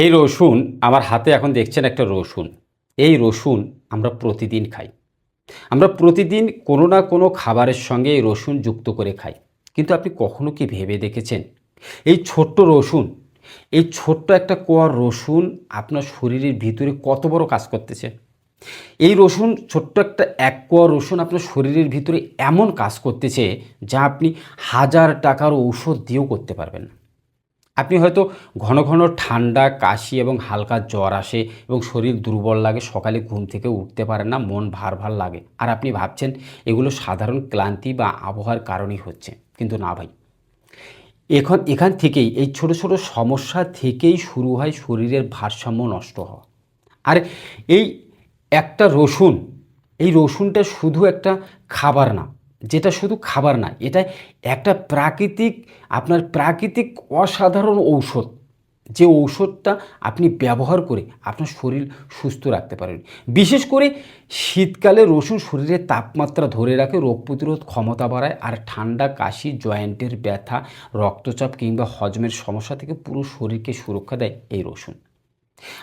এই রসুন আমার হাতে এখন দেখছেন একটা রসুন। এই রসুন আমরা প্রতিদিন খাই। আমরা প্রতিদিন কোনো না কোনো খাবারের সঙ্গে এই রসুন যুক্ত করে খাই। কিন্তু আপনি কখনো কি ভেবে দেখেছেন? এই ছোট্ট রসুন, এই ছোট্ট একটা কোয়া রসুন আপনার শরীরের ভিতরে কত বড় কাজ করতেছে? এই রসুন, ছোট্ট একটা এক কোয়া রসুন আপনার শরীরের ভিতরে এমন কাজ করতেছে যা আপনি হাজার টাকার ঔষধ দিয়েও করতে পারবেন না। আপনি হয়তো ঘন ঘন ঠান্ডা, কাশি এবং হালকা জ্বর আসে এবং শরীর দুর্বল লাগে, সকালে ঘুম থেকে উঠতে পারেন না, মন ভার ভার লাগে। আর আপনি ভাবছেন এগুলো সাধারণ ক্লান্তি বা আবহাওয়ার কারণেই হচ্ছে। কিন্তু না ভাই। এখন এখান থেকেই, এই ছোট ছোট সমস্যা থেকেই শুরু হয় শরীরের ভারসাম্য নষ্ট হওয়া। আর এই একটা রসুন, এই রসুনটা শুধু একটা খাবার না যেটা শুধু খাবার না, এটা একটা প্রাকৃতিক, আপনার প্রাকৃতিক অসাধারণ ঔষধ। যে ঔষধটা আপনি ব্যবহার করে আপনার শরীর সুস্থ রাখতে পারেন। বিশেষ করে শীতকালে রসুন শরীরের তাপমাত্রা ধরে রাখে, রোগ প্রতিরোধ ক্ষমতা বাড়ায় আর ঠান্ডা, কাশি, জয়েন্টের ব্যথা, রক্তচাপ কিংবা হজমের সমস্যা থেকে পুরো শরীরকে সুরক্ষা দেয় এই রসুন।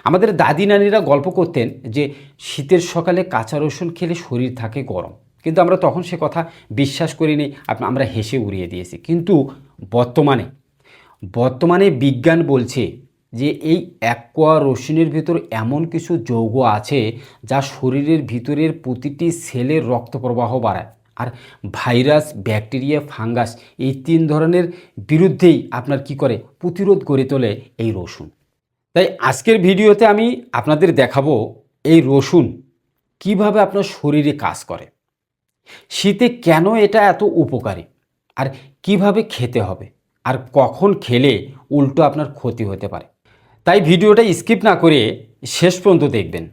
আমাদের দাদি, নানিরা গল্প করতেন যে, শীতের সকালে কাঁচা রসুন খেলে শরীর থাকে গরম। কিন্তু আমরা তখন সে কথা বিশ্বাস করিনি আমরা হেসে উড়িয়ে দিয়েছি। কিন্তু বর্তমানে বর্তমানে বিজ্ঞান বলছে যে এই অ্যাকোয়া রসুনের ভিতর এমন কিছু যৌগ আছে যা শরীরের ভিতরের প্রতিটি সেলের রক্ত প্রবাহ বাড়ায়। আর ভাইরাস, ব্যাকটেরিয়া, ফাঙ্গাস এই তিন ধরনের বিরুদ্ধেই আপনার কি করে? প্রতিরোধ গড়ে তোলে এই রসুন। তাই আজকের ভিডিওতে আমি আপনাদের দেখাবো এই রসুন কীভাবে আপনার শরীরে কাজ করে। শীতে কেন এটা এত উপকারী? আর কীভাবে খেতে হবে? আর কখন খেলে উল্টো আপনার ক্ষতি হতে পারে? তাই ভিডিওটা স্কিপ না করে শেষ পর্যন্ত দেখবেন।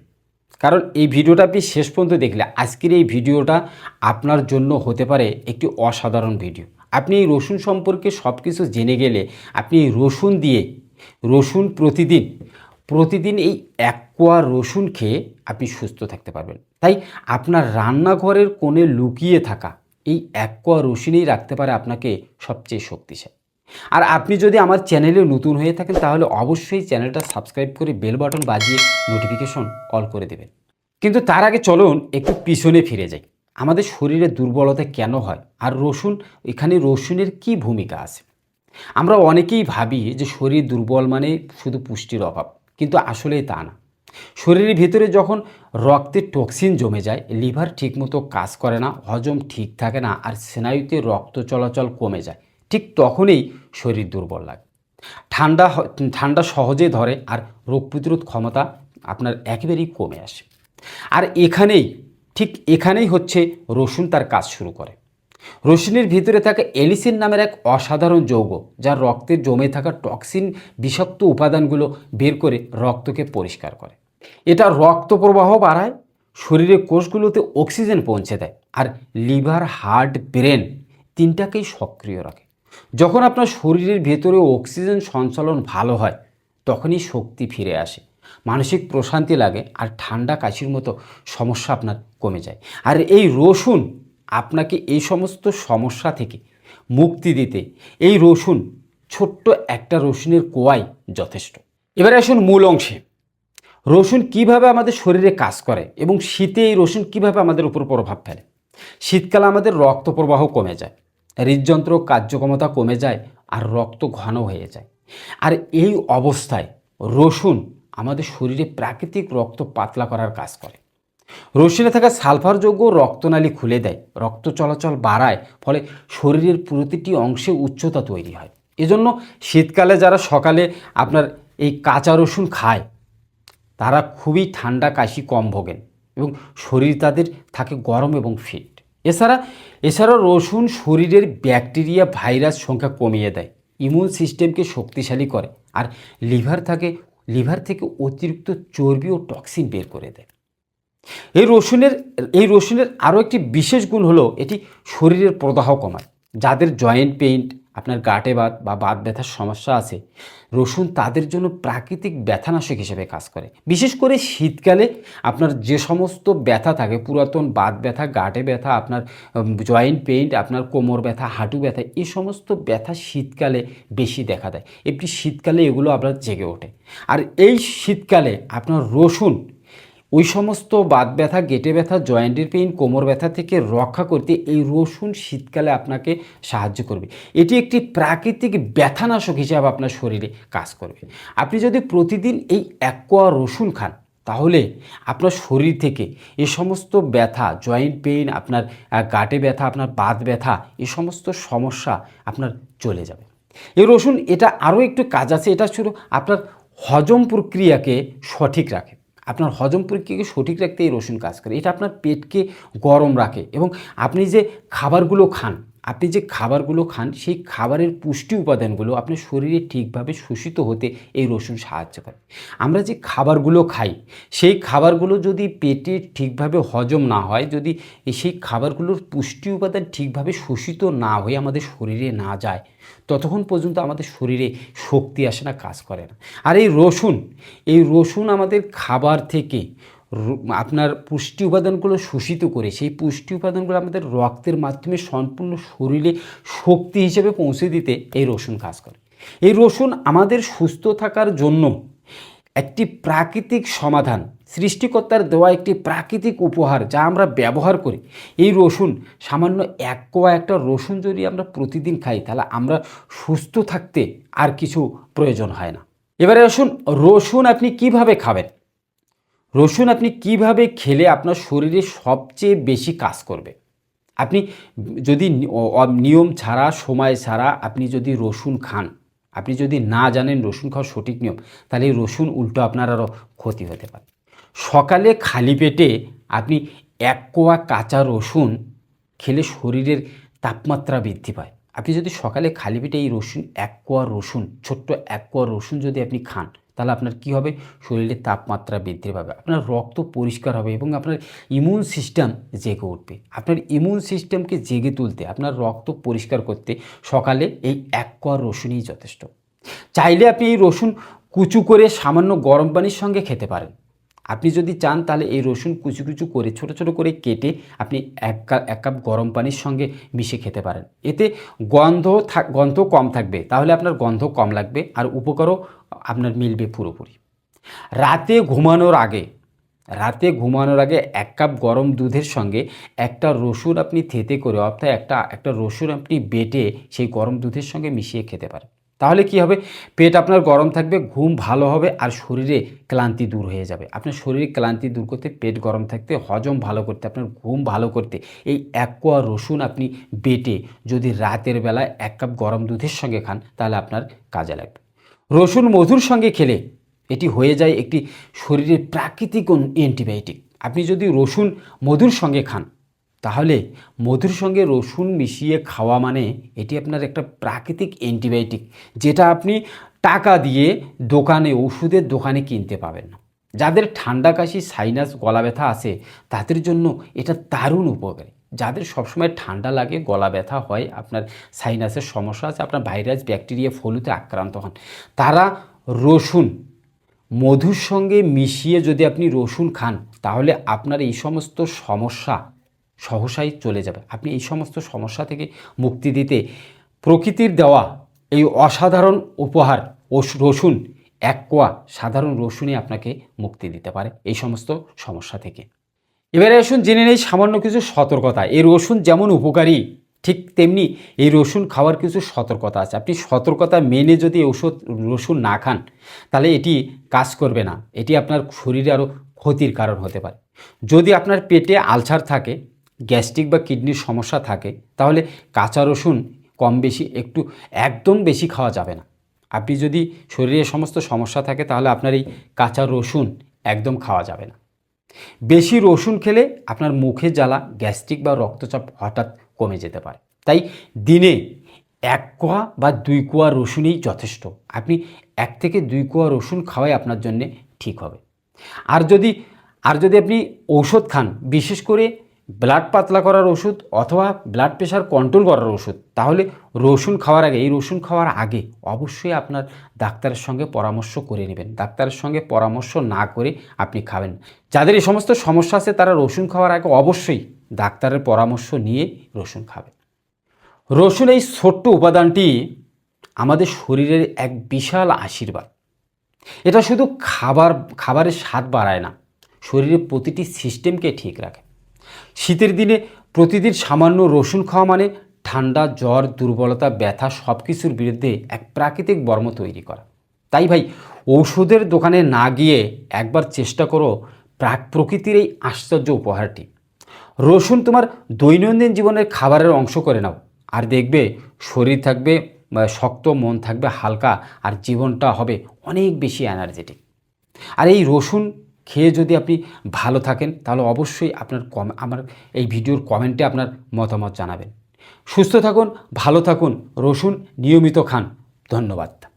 কারণ এই ভিডিওটা আপনি শেষ পর্যন্ত দেখলে আজকের এই ভিডিওটা আপনার জন্য হতে পারে একটি অসাধারণ ভিডিও। আপনি এই রসুন সম্পর্কে সব কিছু জেনে গেলে আপনি রসুন দিয়ে, রসুন প্রতিদিন প্রতিদিন এই এক কোয়া রসুন খেয়ে আপনি সুস্থ থাকতে পারবেন। তাই আপনার রান্নাঘরের কোণে লুকিয়ে থাকা এই এক কোয়া রসুনই রাখতে পারে আপনাকে সবচেয়ে শক্তিশালী। আর আপনি যদি আমার চ্যানেলে নতুন হয়ে থাকেন, তাহলে অবশ্যই চ্যানেলটা সাবস্ক্রাইব করে বেল বাটন বাজিয়ে নোটিফিকেশন অল করে দেবেন। কিন্তু তার আগে চলুন একটু পিছনে ফিরে যাই। আমাদের শরীরে দুর্বলতা কেন হয়? আর রসুন, এখানে রসুনের কি ভূমিকা আছে? আমরা অনেকেই ভাবি যে শরীর দুর্বল মানে শুধু পুষ্টির অভাব। কিন্তু আসলেই তা না। শরীরের ভেতরে যখন রক্তে টক্সিন জমে যায় লিভার ঠিকমতো কাজ করে না, হজম ঠিক থাকে না, আর স্নায়ুতে রক্ত চলাচল কমে যায়, ঠিক তখনই শরীর দুর্বল লাগে। ঠান্ডা ঠান্ডা সহজে ধরে আর রোগ প্রতিরোধ ক্ষমতা আপনার একেবারেই কমে আসে। আর এখানেই, ঠিক এখানেই হচ্ছে রসুন তার কাজ শুরু করে। রসুনের ভিতরে থাকা এলিসিন নামের এক অসাধারণ যৌগ যা রক্তে জমে থাকা টক্সিন বিষাক্ত উপাদানগুলো বের করে রক্তকে পরিষ্কার করে। এটা রক্ত প্রবাহ বাড়ায় শরীরের কোষগুলোতে অক্সিজেন পৌঁছে দেয় আর লিভার, হার্ট, ব্রেন তিনটাকেই সক্রিয় রাখে। যখন আপনার শরীরের ভেতরে অক্সিজেন সঞ্চালন ভালো হয়, তখনই শক্তি ফিরে আসে। মানসিক প্রশান্তি লাগে আর ঠান্ডা কাশির মতো সমস্যা আপনার কমে যায়। আর এই রসুন আপনাকে এই সমস্ত সমস্যা থেকে মুক্তি দিতে এই রসুন, ছোট্ট একটা রসুনের কোয়াই যথেষ্ট। এবারে আসুন মূল অংশে। রসুন কীভাবে আমাদের শরীরে কাজ করে এবং শীতে এই রসুন কীভাবে আমাদের উপর প্রভাব ফেলে? শীতকালে আমাদের রক্ত প্রবাহ কমে যায়, হৃদযন্ত্র কার্যক্ষমতা কমে যায় আর রক্ত ঘন হয়ে যায়। আর এই অবস্থায় রসুন আমাদের শরীরে প্রাকৃতিক রক্ত পাতলা করার কাজ করে। রসুনে থাকা সালফারযোগ্য রক্তনালী খুলে দেয়। রক্ত চলাচল বাড়ায়, ফলে শরীরের প্রতিটি অংশে উচ্চতা তৈরি হয়। এজন্য শীতকালে যারা সকালে আপনার এই কাঁচা রসুন খায়, তারা খুবই ঠান্ডা কাশি কম ভোগেন এবং শরীর তাদের থাকে গরম এবং ফিট এছাড়া, এছাড়াও রসুন শরীরের ব্যাকটেরিয়া, ভাইরাস সংখ্যা কমিয়ে দেয়, ইমিউন সিস্টেমকে শক্তিশালী করে, আর লিভার থাকে, লিভার থেকে অতিরিক্ত চর্বি ও টক্সিন বের করে দেয়। এই রসুনের এই রসুনের আরও একটি বিশেষ গুণ হলো এটি শরীরের প্রদাহ কমায়। যাদের জয়েন্ট পেইন, আপনার গাঁটে বাত বা বাত ব্যথার সমস্যা আছে, রসুন তাদের জন্য প্রাকৃতিক ব্যথানাশক হিসেবে কাজ করে। বিশেষ করে শীতকালে আপনার যে সমস্ত ব্যথা থাকে, পুরাতন বাত ব্যথা, গাঁটে ব্যথা, আপনার জয়েন্ট পেইন্ট আপনার কোমর ব্যথা, হাঁটু ব্যথা, এই সমস্ত ব্যথা শীতকালে বেশি দেখা দেয়। এমনি শীতকালে এগুলো আপনার জেগে ওঠে। আর এই শীতকালে আপনার রসুন ওই সমস্ত বাত ব্যথা, গেটে ব্যথা, জয়েন্টের পেইন, কোমর ব্যথা থেকে রক্ষা করতে এই রসুন শীতকালে আপনাকে সাহায্য করবে। এটি একটি প্রাকৃতিক ব্যথানাশক হিসাবে আপনার শরীরে কাজ করবে। আপনি যদি প্রতিদিন এই অ্যাকোয়া রসুন খান, তাহলে আপনার শরীর থেকে এ সমস্ত ব্যথা, জয়েন্ট পেইন, আপনার গাটে ব্যথা, আপনার বাত ব্যথা, এ সমস্ত সমস্যা আপনার চলে যাবে। এই রসুন, এটা আরও একটু কাজ আছে, এটা শুধু আপনার হজম প্রক্রিয়াকে সঠিক রাখে। আপনার হজম প্রক্রিয়াকে সঠিক রাখতে এই রসুন কাজ করে। এটা আপনার পেটকে গরম রাখে এবং আপনি যে খাবারগুলো খান আপনি যে খাবারগুলো খান, সেই খাবারের পুষ্টি উপাদানগুলো আপনার শরীরে ঠিকভাবে শোষিত হতে এই রসুন সাহায্য করে। আমরা যে খাবারগুলো খাই, সেই খাবারগুলো যদি পেটে ঠিকভাবে হজম না হয়, যদি সেই খাবারগুলোর পুষ্টি উপাদান ঠিকভাবে শোষিত না হয়ে আমাদের শরীরে না যায়, ততক্ষণ পর্যন্ত আমাদের শরীরে শক্তি আসে না, কাজ করে না। আর এই রসুন এই রসুন আমাদের খাবার থেকে আপনার পুষ্টি উপাদানগুলো শোষিত করে, সেই পুষ্টি উপাদানগুলো আমাদের রক্তের মাধ্যমে সম্পূর্ণ শরীরে শক্তি হিসেবে পৌঁছে দিতে এই রসুন কাজ করে। এই রসুন আমাদের সুস্থ থাকার জন্য একটি প্রাকৃতিক সমাধান, সৃষ্টিকর্তার দেওয়া একটি প্রাকৃতিক উপহার যা আমরা ব্যবহার করি। এই রসুন সামান্য এক কোয়া একটা রসুন যদি আমরা প্রতিদিন খাই, তাহলে আমরা সুস্থ থাকতে আর কিছু প্রয়োজন হয় না। এবারে আসুন, রসুন আপনি কীভাবে খাবেন? রসুন আপনি কীভাবে খেলে আপনার শরীরে সবচেয়ে বেশি কাজ করবে? আপনি যদি নিয়ম ছাড়া, সময় ছাড়া আপনি যদি রসুন খান, আপনি যদি না জানেন রসুন খাওয়ার সঠিক নিয়ম, তাহলে রসুন উল্টো আপনার আরও ক্ষতি হতে পারে। সকালে খালি পেটে আপনি এক কোয়া কাঁচা রসুন খেলে শরীরের তাপমাত্রা বৃদ্ধি পায়। আপনি যদি সকালে খালি পেটে এই রসুন, এক কোয়া রসুন, ছোট্ট এক কোয়া রসুন যদি আপনি খান তাহলে আপনার কি হবে? শরীরে তাপমাত্রা বৃদ্ধি পাবে, আপনার রক্ত পরিষ্কার হবে এবং আপনার ইমিউন সিস্টেম জেগে উঠবে। আপনার ইমিউন সিস্টেমকে জেগে তুলতে, আপনার রক্ত পরিষ্কার করতে সকালে এই এক কোয়া রসুনই যথেষ্ট। চাইলে আপনি এই রসুন কুচু করে সামান্য গরম পানির সঙ্গে খেতে পারেন। আপনি যদি চান তাহলে এই রসুন কুচু কুচু করে, ছোট ছোট করে কেটে আপনি এক কাপ এক কাপ গরম পানির সঙ্গে মিশে খেতে পারেন। এতে গন্ধ থাক গন্ধ কম থাকবে, তাহলে আপনার গন্ধ কম লাগবে আর উপকারও আপনার মিলবে পুরোপুরি। রাতে ঘুমানোর আগে, রাতে ঘুমানোর আগে এক কাপ গরম দুধের সঙ্গে একটা রসুন আপনি থেতে করে, অর্থাৎ একটা একটা রসুন আপনি বেটে সেই গরম দুধের সঙ্গে মিশিয়ে খেতে পারেন। তাহলে কি হবে? পেট আপনার গরম থাকবে, ঘুম ভালো হবে আর শরীরে ক্লান্তি দূর হয়ে যাবে। আপনার শরীরে ক্লান্তি দূর করতে, পেট গরম থাকতে, হজম ভালো করতে, আপনার ঘুম ভালো করতে এই এক কোয়া রসুন আপনি বেটে যদি রাতের বেলায় এক কাপ গরম দুধের সঙ্গে খান, তাহলে আপনার কাজে লাগবে। রসুন মধুর সঙ্গে খেলে এটি হয়ে যায় একটি শরীরের প্রাকৃতিক অ্যান্টিবায়োটিক। আপনি যদি রসুন মধুর সঙ্গে খান তাহলে মধুর সঙ্গে রসুন মিশিয়ে খাওয়া মানে এটি আপনার একটা প্রাকৃতিক অ্যান্টিবায়োটিক, যেটা আপনি টাকা দিয়ে দোকানে, ওষুধের দোকানে কিনতে পাবেন। না যাদের ঠান্ডা কাশি সাইনাস গলা ব্যথা আছে, তাদের জন্য এটা দারুণ উপকারী। যাদের সবসময় ঠান্ডা লাগে, গলা ব্যথা হয়, আপনার সাইনাসের সমস্যা আছে, আপনার ভাইরাস, ব্যাকটেরিয়া, ফলুতে আক্রান্ত হন, তারা রসুন, মধুর সঙ্গে মিশিয়ে যদি আপনি রসুন খান, তাহলে আপনার এই সমস্ত সমস্যা সহসাই চলে যাবে। আপনি এই সমস্ত সমস্যা থেকে মুক্তি দিতে প্রকৃতির দেওয়া এই অসাধারণ উপহার রসুন, এক কোয়া সাধারণ রসুনই আপনাকে মুক্তি দিতে পারে এই সমস্ত সমস্যা থেকে। এবারে আসুন জেনে নেই সামান্য কিছু সতর্কতা। এই রসুন যেমন উপকারী, ঠিক তেমনি এই রসুন খাওয়ার কিছু সতর্কতা আছে। আপনি সতর্কতা মেনে যদি ওষুধ রসুন না খান, তাহলে এটি কাজ করবে না। এটি আপনার শরীরে আরও ক্ষতির কারণ হতে পারে। যদি আপনার পেটে আলসার থাকে গ্যাস্ট্রিক বা কিডনির সমস্যা থাকে, তাহলে কাঁচা রসুন কম বেশি, একটু একদম বেশি খাওয়া যাবে না। আপনি যদি শরীরে সমস্ত সমস্যা থাকে, তাহলে আপনার এই কাঁচা রসুন একদম খাওয়া যাবে না। বেশি রসুন খেলে আপনার মুখে জ্বালা, গ্যাস্ট্রিক বা রক্তচাপ হঠাৎ কমে যেতে পারে। তাই দিনে এক কোয়া বা দুই কোয়া রসুনই যথেষ্ট। আপনি এক থেকে দুই কোয়া রসুন খাওয়াই আপনার জন্যে ঠিক হবে। আর যদি আর যদি আপনি ঔষধ খান, বিশেষ করে ব্লাড পাতলা করার ওষুধ অথবা ব্লাড প্রেশার কন্ট্রোল করার ওষুধ। তাহলে রসুন খাওয়ার আগে, এই রসুন খাওয়ার আগে অবশ্যই আপনার ডাক্তারের সঙ্গে পরামর্শ করে নেবেন। ডাক্তারের সঙ্গে পরামর্শ না করে আপনি খাবেন। যাদের এই সমস্ত সমস্যা আছে, তারা রসুন খাওয়ার আগে অবশ্যই ডাক্তারের পরামর্শ নিয়ে রসুন খাবেন। রসুন এই ছোট্ট উপাদানটি আমাদের শরীরের এক বিশাল আশীর্বাদ। এটা শুধু খাবার, খাবারের স্বাদ বাড়ায় না, শরীরের প্রতিটি সিস্টেমকে ঠিক রাখে। শীতের দিনে প্রতিদিন সামান্য রসুন খাওয়া মানে ঠান্ডা, জ্বর, দুর্বলতা, ব্যথা সব কিছুর বিরুদ্ধে এক প্রাকৃতিক বর্ম তৈরি করা। তাই ভাই, ঔষধের দোকানে না গিয়ে একবার চেষ্টা করো প্রাক প্রকৃতির এই আশ্চর্য উপহারটি। রসুন তোমার দৈনন্দিন জীবনের খাবারের অংশ করে নাও। আর দেখবে শরীর থাকবে শক্ত, মন থাকবে হালকা, আর জীবনটা হবে অনেক বেশি এনার্জেটিক আর এই রসুন খেয়ে যদি আপনি ভালো থাকেন, তাহলে অবশ্যই আপনার কম, আমার এই ভিডিওর কমেন্টে আপনার মতামত জানাবেন। সুস্থ থাকুন, ভালো থাকুন, রসুন নিয়মিত খান। ধন্যবাদ।